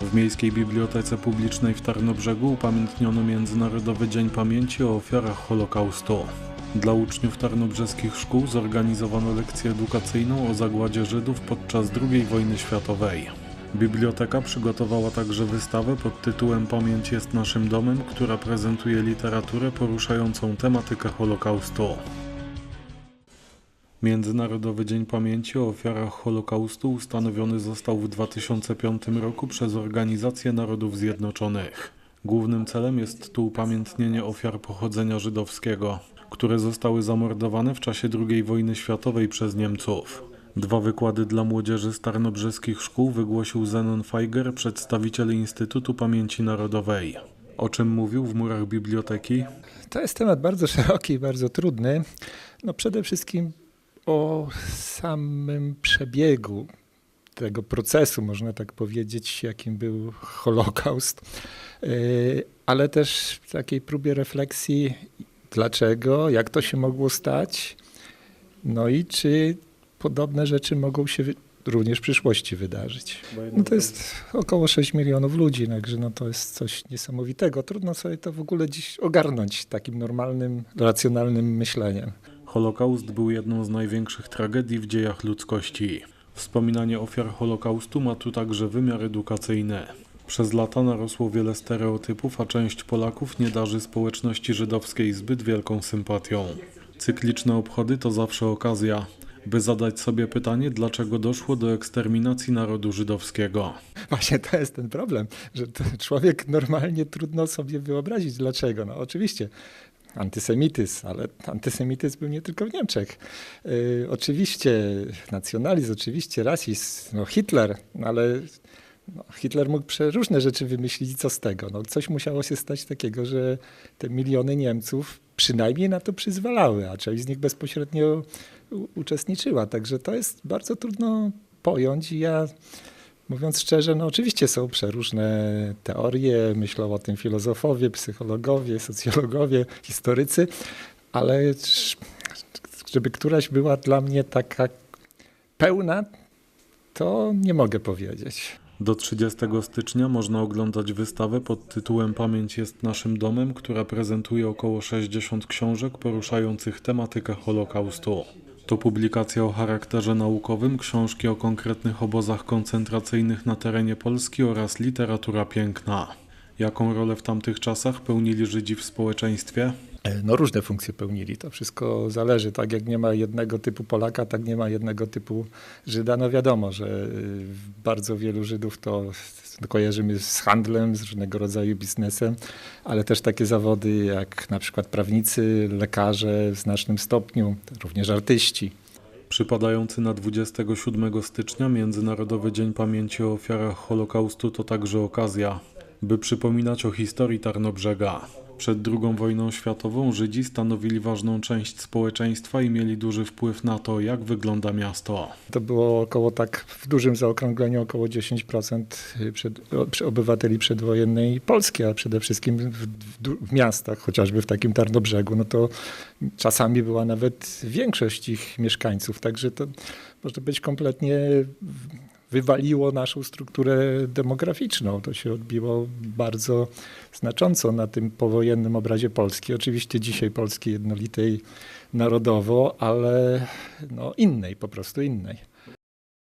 W Miejskiej Bibliotece Publicznej w Tarnobrzegu upamiętniono Międzynarodowy Dzień Pamięci o ofiarach Holokaustu. Dla uczniów tarnobrzeskich szkół zorganizowano lekcję edukacyjną o zagładzie Żydów podczas II wojny światowej. Biblioteka przygotowała także wystawę pod tytułem Pamięć jest naszym domem, która prezentuje literaturę poruszającą tematykę Holokaustu. Międzynarodowy Dzień Pamięci o ofiarach Holokaustu ustanowiony został w 2005 roku przez Organizację Narodów Zjednoczonych. Głównym celem jest tu upamiętnienie ofiar pochodzenia żydowskiego, które zostały zamordowane w czasie II wojny światowej przez Niemców. Dwa wykłady dla młodzieży z tarnobrzeskich szkół wygłosił Zenon Feiger, przedstawiciel Instytutu Pamięci Narodowej. O czym mówił w murach biblioteki? To jest temat bardzo szeroki i bardzo trudny. No przede wszystkim o samym przebiegu tego procesu, można tak powiedzieć, jakim był Holokaust, Yy, ale też w takiej próbie refleksji, dlaczego, jak to się mogło stać, no i czy podobne rzeczy mogą się również w przyszłości wydarzyć. No to jest około 6 milionów ludzi, także no to jest coś niesamowitego. Trudno sobie to w ogóle dziś ogarnąć takim normalnym, racjonalnym myśleniem. Holokaust był jedną z największych tragedii w dziejach ludzkości. Wspominanie ofiar Holokaustu ma tu także wymiar edukacyjny. Przez lata narosło wiele stereotypów, a część Polaków nie darzy społeczności żydowskiej zbyt wielką sympatią. Cykliczne obchody to zawsze okazja, by zadać sobie pytanie, dlaczego doszło do eksterminacji narodu żydowskiego. Właśnie to jest ten problem, że człowiek normalnie trudno sobie wyobrazić dlaczego. No oczywiście antysemityzm, ale antysemityzm był nie tylko w Niemczech. Yy, oczywiście nacjonalizm, oczywiście rasizm, no Hitler, no ale no, Hitler mógł przeróżne rzeczy wymyślić co z tego? No, coś musiało się stać takiego, że te miliony Niemców przynajmniej na to przyzwalały, a część z nich bezpośrednio uczestniczyła. Także to jest bardzo trudno pojąć i ja mówiąc szczerze, no oczywiście są przeróżne teorie, myślą o tym filozofowie, psychologowie, socjologowie, historycy, ale żeby któraś była dla mnie taka pełna, to nie mogę powiedzieć. Do 30 stycznia można oglądać wystawę pod tytułem Pamięć jest naszym domem, która prezentuje około 60 książek poruszających tematykę Holokaustu. To publikacja o charakterze naukowym, książki o konkretnych obozach koncentracyjnych na terenie Polski oraz literatura piękna. Jaką rolę w tamtych czasach pełnili Żydzi w społeczeństwie? E, No różne funkcje pełnili, to wszystko zależy. Tak jak nie ma jednego typu Polaka, tak nie ma jednego typu Żyda. No wiadomo, że y, bardzo wielu Żydów to kojarzymy z handlem, z różnego rodzaju biznesem, ale też takie zawody jak na przykład prawnicy, lekarze w znacznym stopniu, również artyści. Przypadający na 27 stycznia Międzynarodowy Dzień Pamięci o Ofiarach Holokaustu to także okazja, by przypominać o historii Tarnobrzega. Przed II wojną światową Żydzi stanowili ważną część społeczeństwa i mieli duży wpływ na to, jak wygląda miasto. To było około tak w dużym zaokrągleniu około 10% przed, obywateli przedwojennej Polski, a przede wszystkim w, w, w miastach, chociażby w takim Tarnobrzegu, no to czasami była nawet większość ich mieszkańców, także to można być kompletnie wywaliło naszą strukturę demograficzną. To się odbiło bardzo znacząco na tym powojennym obrazie Polski. Oczywiście dzisiaj Polski jednolitej narodowo, ale no innej, po prostu innej.